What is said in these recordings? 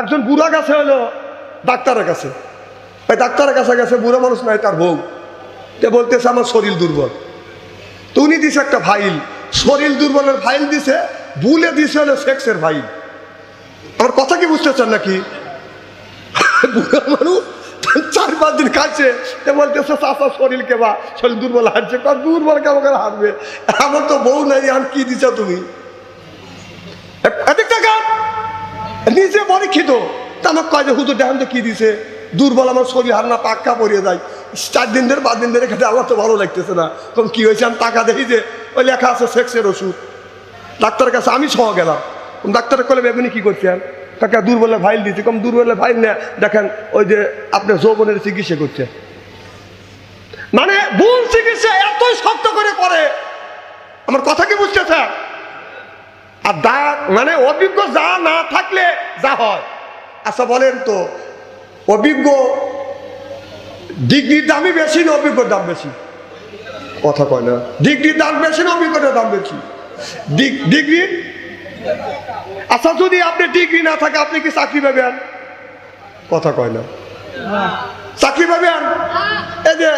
একজন বুড়া গেছে হলো, ডাক্তারের কাছে। ওই ডাক্তারের কাছে গেছে, বুড়ো মানুষ নয় তার বউ। তে বলতেছে, আমার শরীর দুর্বল। তো উনি দিছে একটা ফাইল। শরীর দুর্বলের ফাইল দিছে, ভুলে দিছে হলো সেক্সের ফাইল। আমার কথা কি বুঝতে বুঝতেছেন নাকি? বুড়ো মানুষ চার পাঁচ দিন খাচ্ছে বলতেছে চাষা শরীর কেবা, শরীর দুর্বল হাঁটছে কর দুর্বল কেমন করে হাঁটবে? আমার তো বউ নাই আর কি দিছ তুমি? নিজে পরীক্ষিত। তা আমার কয় যে, হুজুর, দেখেন তো কি দিছে। দুর্বল আমার শরীর, হার না পাক্কা পরিয়ে যায়। চার দিন ধরে, পাঁচ দিন ধরে খেতে আমার তো ভালো লাগতেছে না। কম কি হয়েছে? আমি টাকা দেখি যে, ওই লেখা আছে সেক্সের ওষুধ। ডাক্তারের কাছে আমি সহ গেলাম। ডাক্তারের কলে এমনি কি করছেন? কাকা, দুর্বলের ফাইল দিচ্ছে কম দুর্বলের ফাইল না দেখেন, ওই যে আপনার যৌবনের চিকিৎসা করছে মানে ভুল চিকিৎসা এতই শক্ত করে করে। আমার কথা কি বুঝতেছে আর দা মানে অভিজ্ঞ যা না থাকলে যা হয়। আচ্ছা বলেন তো, অভিজ্ঞ ডিগ্রির দামই বেশি না অভিজ্ঞর দাম বেশি? কথা কয় না। ডিগ্রির দাম বেশি না অভিজ্ঞতার দাম বেশি? ডিগ- ডিগ্রি? আচ্ছা যদি আপনি ডিগ্রি না থাকে, আপনি কি চাকরি পাবেন? কথা কয় না। চাকরি পাবেন? এই যে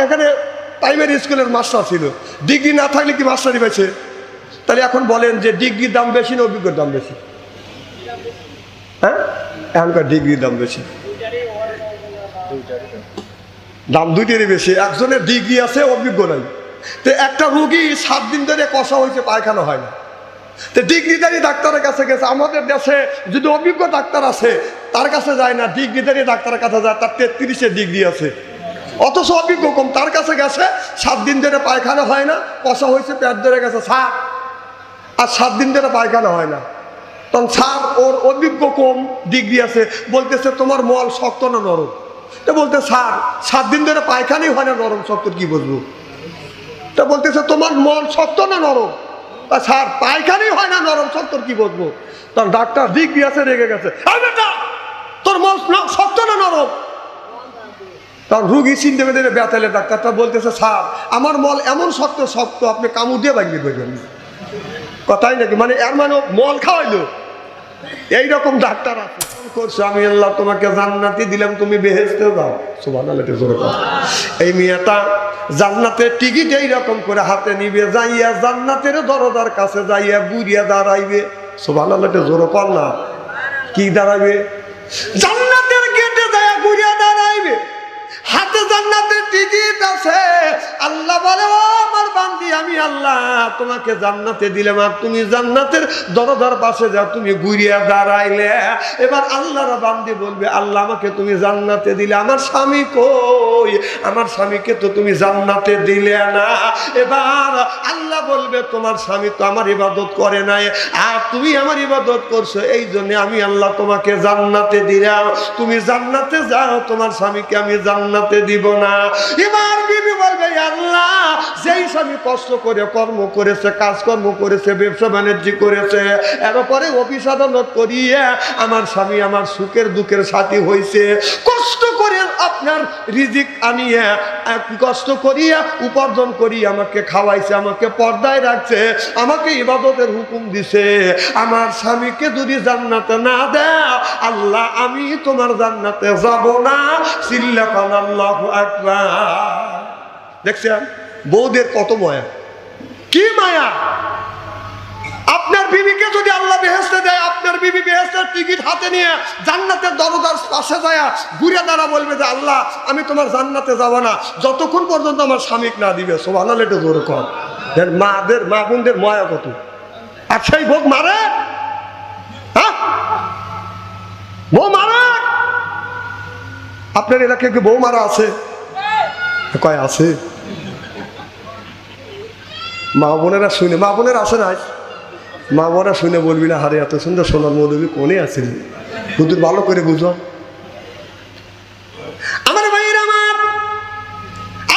এখানে প্রাইমারি স্কুলের মাস্টার ছিল। ডিগ্রি না থাকলে কি মাস্টারি পেয়েছে তাহলে এখন বলেন যে ডিগ্রির দাম বেশি না অভিজ্ঞর দাম বেশি? হ্যাঁ? এখনকার ডিগ্রির দাম বেশি। দাম দুইটারই বেশি। একজনের ডিগ্রি আছে, অভিজ্ঞ নাই। তো একটা রুগী সাত দিন ধরে কষা হয়েছে, পায়খানা হয় না। তো ডিগ্রিদারি ডাক্তারের কাছে গেছে। আমাদের দেশে যদি অভিজ্ঞ ডাক্তার আছে, তার কাছে যায় না। ডিগ্রিদারি ডাক্তারের কাছে যায়, তার তেত্রিশে ডিগ্রি আছে। অথচ অভিজ্ঞ কম। তার কাছে গেছে, সাত দিন ধরে পায়খানা হয় না, কষা হয়েছে, পেট ধরে গেছে, সাত। আর সাত দিন ধরে পায়খানা হয় না। তখন স্যার ওর অভিজ্ঞ কম, ডিগ্রি আছে, বলতেছে, তোমার মল শক্ত না নরম? তো বলতে, স্যার, সাত দিন ধরে পায়খানাই হয় না নরম, শক্ত, কি বুঝব? তা বলতেছে, তোমার মল শক্ত না নরম? তা স্যার, পায়খানাই হয় না নরম, শক্ত, কি বুঝব? তখন ডাক্তার ডিগ্রি আছে, রেগে গেছে তোর মল শক্ত না নরম? তখন রুগী চিনতে বেঁধে বেতালে ডাক্তারটা বলতেছে, স্যার, আমার মল এমন শক্ত শক্ত, আপনি কামড় দিয়ে ভাঙিয়ে দেবেন কথাই নাকি? মানে এর মানে মল খাওয়াইলো। এইরকম ডাক্তার আছে। আল্লাহ তোমাকে দিলাম, তুমি বেহেস্তে কথা। এই মেয়েটা জান্নাতের টিকিট এইরকম করে হাতে নিবে, যাইয়া জান্নাতের কাছে যাইয়া বুড়িয়া দাঁড়াইবে। না? কি গেটে যাইয়া বুড়িয়া দাঁড়াইবে। জান্নাতের টিকিট আছে। আল্লাহ বলে, ও আমার বান্দি, আমি আল্লাহ, তোমাকে জান্নাতে দিলাম আর তুমি জান্নাতের পাশে যাও তুমি ঘুরিয়া দাঁড়াইলে। এবার আল্লাহর বান্দি বলবে, আল্লাহ, আমাকে তুমি জান্নাতে দিলে, আমার স্বামী কই? আমার স্বামীকে তো তুমি জান্নাতে দিলে না। এবার আল্লাহ বলবে, তোমার স্বামী তো আমার ইবাদত করে নাই, আর তুমি আমার ইবাদত করছ, এই জন্য আমি আল্লাহ তোমাকে জান্নাতে দিলাম। তুমি জান্নাতে যাও, তোমার স্বামীকে আমি জান্নাতে দিব। না। এবার বিবি বলবে, আল্লাহ, যেই স্বামী কষ্ট করে কর্ম করেছে, কাজকর্ম করেছে, ব্যবসা বাণিজ্য করেছে, এরপরে অফিস আদালত করিয়ে আমার স্বামী আমার সুখের দুঃখের সাথী হয়েছে কষ্ট করে আপনার রিজিক আনিয়ে কষ্ট করিয়া উপার্জন করি আমাকে খাওয়াইছে, আমাকে পর্দায় রাখছে, আমাকে ইবাদতের হুকুম দিছে। আমার স্বামীকে যদি জান্নাতে না দেয়, আল্লাহ, আমি তোমার জান্নাতে যাব না। দেখছেন? বৌদের কত মায়া। কি মায়া? আপনার বিবিকে যদি আল্লাহ বেহেস্তে দেয়, আপনার বিবি বেহেস্তের টিকিট হাতে নিয়ে জান্নাতের দরজার পাশে যায় ঘুরে দাঁড়া বলবে যে, আল্লাহ, আমি তোমার জান্নাতে যাব না। যতক্ষণ পর্যন্ত আমার স্বামীক না দিবে সোভানাল একটু জোরে কর মাদের, মা বোনদের মায়া কত? আর সেই ভোগ মারে? হ্যাঁ? বউ মারে? আপনার এলাকায় কি বউ মারা আছে? কয় আছে? মা বোনেরা শুনে, মা বোনের আছে না মা বোনেরা শুনে বলবি না, হারে এত সুন্দর সোনার মৌলবী কোনে আছেন হুজুর ভালো করে বুঝো। আমার ভাইয়ের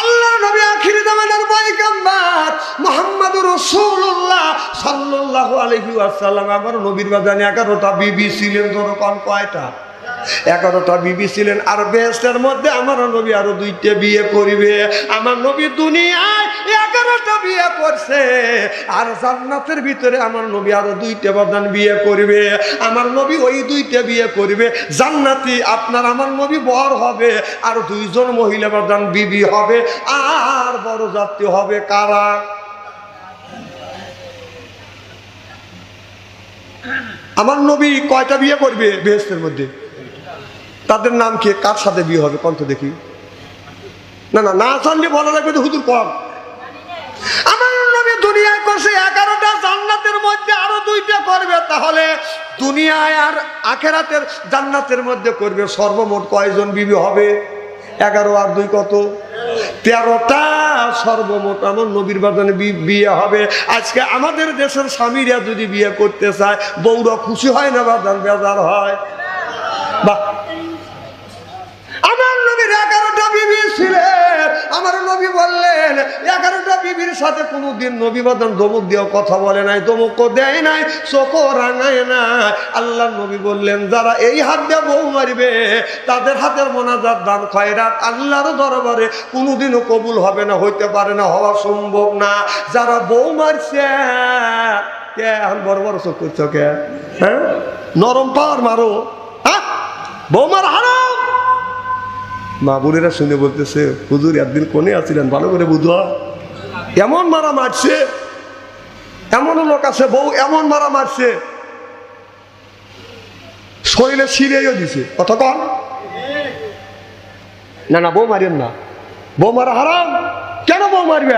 আল্লাহ নবী আখির জামানার পয়গম্বর মুহাম্মদুর রাসূলুল্লাহ সাল্লাল্লাহু আলাইহি ওয়াসাল্লাম। আমার নবীর বাজানে 11টা বিবি ছিলেন, ধরো কয়টা? এগারোটা বিবি ছিলেন আর বেহেস্তের মধ্যে আমার নবী আরও দুইটা বিয়ে করিবে। আমার নবী দুনিয়ায় এগারোটা বিয়ে করছে। আর জান্নাতের ভিতরে আমার নবী আরও দুইটা বাদান বিয়ে করবে। আমার নবী ওই দুইটা বিয়ে করবে। জান্নাতি আপনার আমার নবী বর হবে আর দুইজন মহিলা বাদান বিবি হবে। আর বড় জাতি হবে কারা? আমার নবী কয়টা বিয়ে করবে বেহেস্তের মধ্যে? তাদের নাম কি? কার সাথে বিয়ে হবে? কন্ত দেখি। না না না জানলে বলা লাগবে তো, হুজুর কম। আমার দুনিয়ায় করছে এগারোটা, জান্নাতের মধ্যে দুইটা করবে, তাহলে দুনিয়ায় আর আখেরাতের জান্নাতের মধ্যে করবে সর্বমোট হবে? এগারো আর দুই কত? তেরোটা, সর্বমোট নবীর বিয়ে হবে। আজকে আমাদের দেশের স্বামীরা যদি বিয়ে করতে চায়, বউরা খুশি হয় না বাজান? বেজার হয়। বাহ আমার নবীর এগারোটা বিবি ছিলেন। আমার নবী বললেন, এগারোটা বিবির সাথে কোনোদিন নবী বাদন ধমক দিয়েও কথা বলে নাই, ধমকও দেয় নাই, চোখও রাঙায় না। আল্লাহ নবী বললেন, যারা এই হাত দিয়ে বউ মারিবে, তাদের হাতের মোনাজাত দান খয়রাত আল্লাহর দরবারে কোনোদিনও কবুল হবে না, হইতে পারে না, হওয়া সম্ভব না। যারা বউ মারছে, কে এখন বড় বড় চোখ করছ কে? হ্যাঁ? নরম পাওয়ার মারো। হ্যাঁ? বৌমার হারাম। মা বোনেরা শুনে বলতেছে, হুজুর, একদিন কোনে আছিলেন? ভালো করে বুঝো এমন মারা মারছে, এমন লোক আছে, বউ এমন মারা মারছে। শরীরে ছিঁড়েও দিছে। কন। না না, বউ মারেন না। বউ মারা হারাম। কেন বউ মারবে?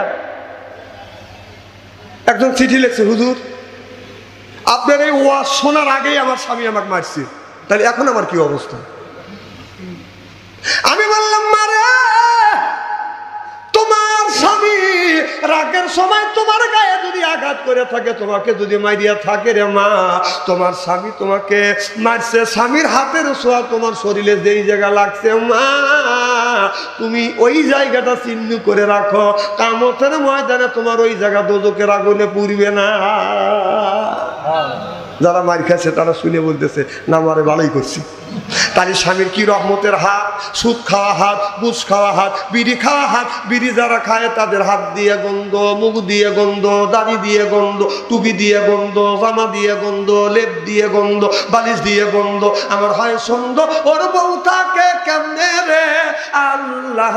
একজন চিঠি লিখছে, হুজুর, আপনার এই ওয়াজ শোনার আগেই আমার স্বামী আমাকে মারছে। তাহলে এখন আমার কি অবস্থা? আমি বললাম, মারে, তোমার স্বামী রাগের সময় তোমার গায়ে যদি আঘাত করে থাকে, তোমাকে যদি মারিয়া থাকে রে মা, তোমার স্বামী তোমাকে মারছে, স্বামীর হাতের ছোঁয়া তোমার শরীরে যেই জায়গা লাগছে, মা, তুমি ওই জায়গাটা চিহ্ন করে রাখো, কামতের ময়দানে তোমার ওই জায়গা দোজকের আগুনে পুড়বে না। যারা মার খাচ্ছে তারা শুনে বলতেছে, না, মারে, ভালোই করছি। তার স্বামীর কি রহমতের হাত? সুদ খাওয়া হাত বুস খাওয়া হাত, বিড়ি খাওয়া হাত? বিড়ি যারা খায়, তাদের হাত দিয়ে গন্ধ, মুখ দিয়ে গন্ধ, দাড়ি দিয়ে গন্ধ, টুপি দিয়ে গন্ধ, জামা দিয়ে গন্ধ, লেপ দিয়ে গন্ধ, বালিশ দিয়ে গন্ধ। আমার হয় সন্দ ওর বউ থাকে কেমনে রে? আল্লাহ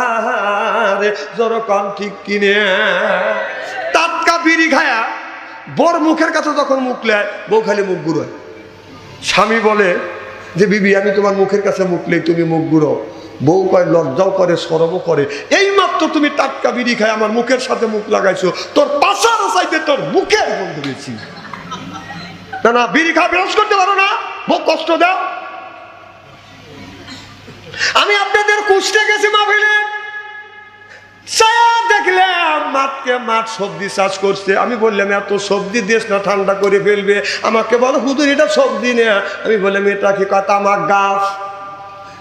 রে, জোর কম ঠিক কিনে। টাটকা বিড়ি খায়া বোর মুখের কাছে যখন মুখ লেয় বউ খালি মুখ গুড়োয় স্বামী বলে যে, বিবি, আমি তোমার মুখের কাছে মুখলেই তুমি মুখ গুড়ো বউ কয়, লজ্জাও করে, সরবও করে। এই মাত্র তুমি টাটকা বিড়ি খায়, আমার মুখের সাথে মুখ লাগাইছো। তোর পাশার চাইতে তোর মুখের গন্ধ বেশি। না না, বিড়ি খাওয়া বিরস করতে পারো না। মুখ কষ্ট দাও। আমি আপনাদের কুষ্টে গেছি মাহফিলে। ছায়া দেখলাম মাঠকে মাঠ সবজি চাষ করছে। আমি বললাম, এত সবজি দেশ না, ঠান্ডা করে ফেলবে। আমাকে বলো হুদুর এটা সবজি না। আমি বললাম, এটা কি কথা তামাক গাছ?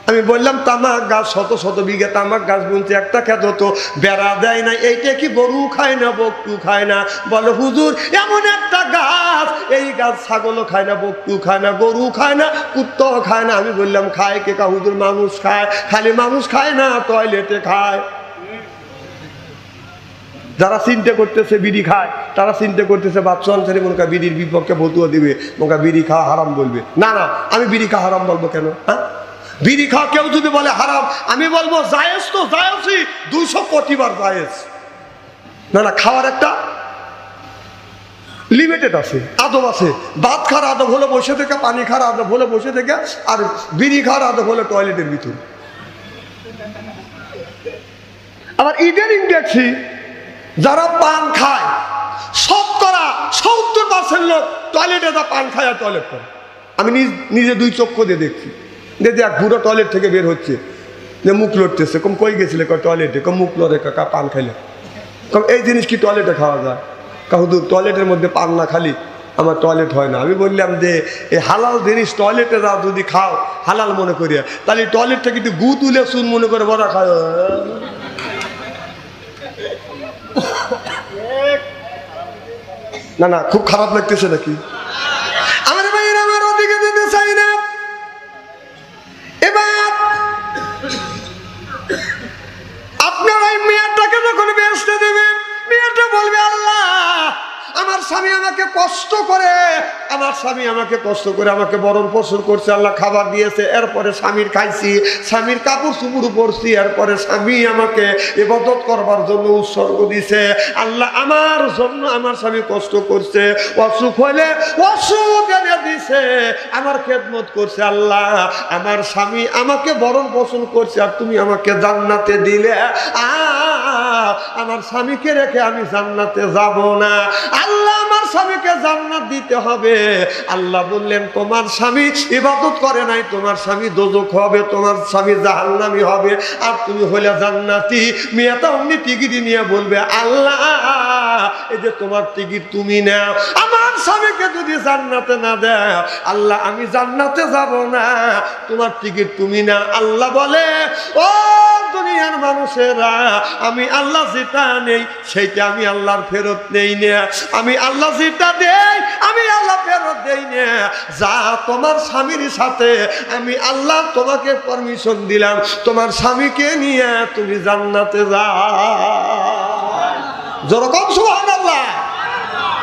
আমি বললাম, তামাক গাছ, শত শত বিঘে তামাক গাছ বুনতে একটা খেত তো বেড়া দেয় না, এইটা কি গরু খায় না, বকটু খায় না? বলো, হুজুর, এমন একটা গাছ, এই গাছ ছাগলও খায় না, বকটু খায় না, গরু খায় না, কুত্তাও খায় না। আমি বললাম, খায় কে কা? হুজুর, মানুষ খায়, খালি মানুষ খায় না, টয়লেটে খায়। যারা চিন্তা করতেছে বিড়ি খায়, তারা চিন্তা করতেছে বাচ্চা অঞ্চলে মনে বিড়ির বিপক্ষে ভতুয়া দিবে, মনে বিড়ি খাওয়া হারাম বলবে। না না, আমি বিড়ি খাওয়া হারাম বলব কেন? হ্যাঁ? বিড়ি খাওয়া কেউ যদি বলে হারাম, আমি বলব জায়েজ তো জায়েজই দুইশো কোটিবার জায়েজ। না না, খাওয়ার একটা লিমিটেড আছে, আদব আছে। ভাত খাওয়ার আদব হলে বসে থেকে, পানি খাওয়ার আদব হলে বসে থেকে, আর বিড়ি খাওয়ার আদব হলে টয়লেটের ভিতর। আবার ইদানিং দেখছি যারা পান খায়, শতকরা সত্তর পার্সেন্ট লোক টয়লেটে যা পান খায় আর টয়লেট করে। আমি নিজ দুই চক্ষু দিয়ে দেখছি। যে দেখ, বুড়ো টয়লেট থেকে বের হচ্ছে। যে মুখ লড়তেছে, কম কই গেছিলে? কয় টয়লেটে কম মুখ লড়ে কাকা পান খাইলে? কম এই জিনিস কি টয়লেটে খাওয়া যায়? কাহুদু টয়লেটের মধ্যে পান না খালি আমার টয়লেট হয় না। আমি বললাম যে এই হালাল জিনিস টয়লেটে যা যদি খাও, হালাল মনে করিয়া। তাহলে টয়লেট থেকে একটু গু তুলে শুন মনে করে বড় খায়। না না খুব খারাপ লাগতেছে নাকি? কষ্ট করে। আমার স্বামী আমাকে কষ্ট করে আমাকে বরণ পোষণ করছে, আল্লাহ খাবার দিয়েছে, এরপরে স্বামীর খাইছি, স্বামীর কাপড় চুপুর পরছি, এরপরে স্বামী আমাকে ইবাদত করবার জন্য উৎসর্গ দিছে। আল্লাহ আমার জন্য আমার স্বামী কষ্ট করছে, অসুখ হলে অসুখ এনে দিছে, আমার খেদমত করছে, আল্লাহ আমার স্বামী আমাকে বরণ পোষণ করছে, আর তুমি আমাকে জান্নাতে দিলে আমার স্বামীকে রেখে আমি জান্নাতে যাব না। আল্লাহ স্বামীকে জান্নাত দিতে হবে। আল্লাহ বললেন, তোমার স্বামী ইবাদত করে নাই, তোমার স্বামী দোজক হবে, তোমার স্বামী জাহান্নামি হবে। আর তুমি হলে জান্নাতি। মেয়েটা অমনি টিকিট নিয়ে বলবে, আল্লাহ এই যে তোমার টিকিট তুমি নাও। আমার স্বামীকে যদি জান্নাতে না দেয়, আল্লাহ, আমি জান্নাতে যাব না। তোমার টিকিট তুমি না আল্লাহ বলে, ও দুনিয়ার মানুষেরা, আমি আল্লাহ যেটা নেই, সেইটা আমি আল্লাহর ফেরত নেই না। আমি আল্লাহ যেটা দেই, আমি আল্লাহ ফেরত দেই না। যা তোমার স্বামীর সাথে, আমি আল্লাহ তোমাকে পারমিশন দিলাম। তোমার স্বামীকে নিয়ে তুমি জান্নাতে যা যেরকম সুহান আল্লাহ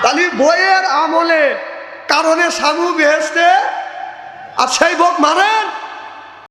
তাহলে বইয়ের আমলে কারণে সামু বেহেস্তে আর সেই ভোগ মানেন